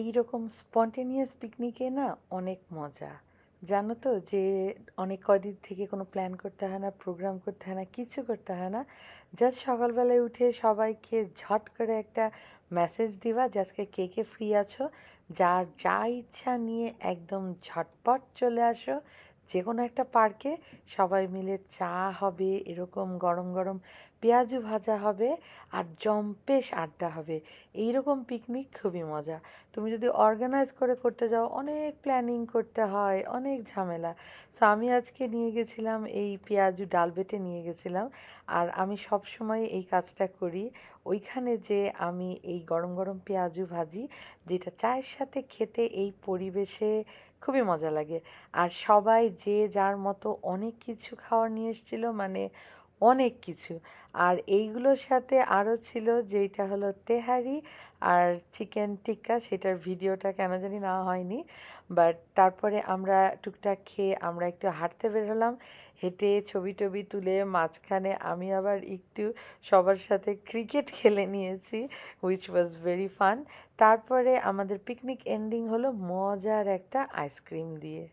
এই রকম স্পন্টেনিয়াস পিকনিকে না অনেক মজা। জানো তো যে অনেক কদিন থেকে কোনো প্ল্যান করতে হয় না, প্রোগ্রাম করতে হয় না, কিছু করতে হয় না, জাস্ট সকালবেলায় উঠে সবাইকে ঝট করে একটা মেসেজ দিবা যে আজকে কে কে ফ্রি আছো, যার যা ইচ্ছা নিয়ে একদম ঝটপট চলে আসো যে কোনো একটা পার্কে সবাই মিলে চা হবে, এরকম গরম গরম পেঁয়াজু ভাজা হবে আর জম্পেশ আড্ডা হবে। এইরকম পিকনিক খুবই মজা। তুমি যদি অর্গানাইজ করে করতে যাও, অনেক প্ল্যানিং করতে হয়, অনেক ঝামেলা। সো আমি আজকে নিয়ে গেছিলাম এই পেঁয়াজু ডাল বেটে নিয়ে গেছিলাম। আর আমি সব সময় এই কাজটা করি। ওইখানে যে আমি এই গরম গরম পেঁয়াজু ভাজি, যেটা চায়ের সাথে খেতে এই পরিবেশে খুবই মজা লাগে। আর সবাই যে যার মতো অনেক কিছু খাওয়ার নিয়ে এসেছিল মানে অনেক কিছু। আর এইগুলোর সাথে আরও ছিল যেইটা হলো তেহারি আর চিকেন টিক্কা, সেটার ভিডিওটা কেন জানি না হয়নি। বাট তারপরে আমরা টুকটাক খেয়ে আমরা একটু হাঁটতে বের হলাম। হেঁটে ছবি টবি তুলে মাঝখানে আমি আবার একটু সবার সাথে ক্রিকেট খেলে নিয়েছি হুইচ ওয়াজ ভেরি ফান তারপরে আমাদের পিকনিক এন্ডিং হলো মজার একটা আইসক্রিম দিয়ে।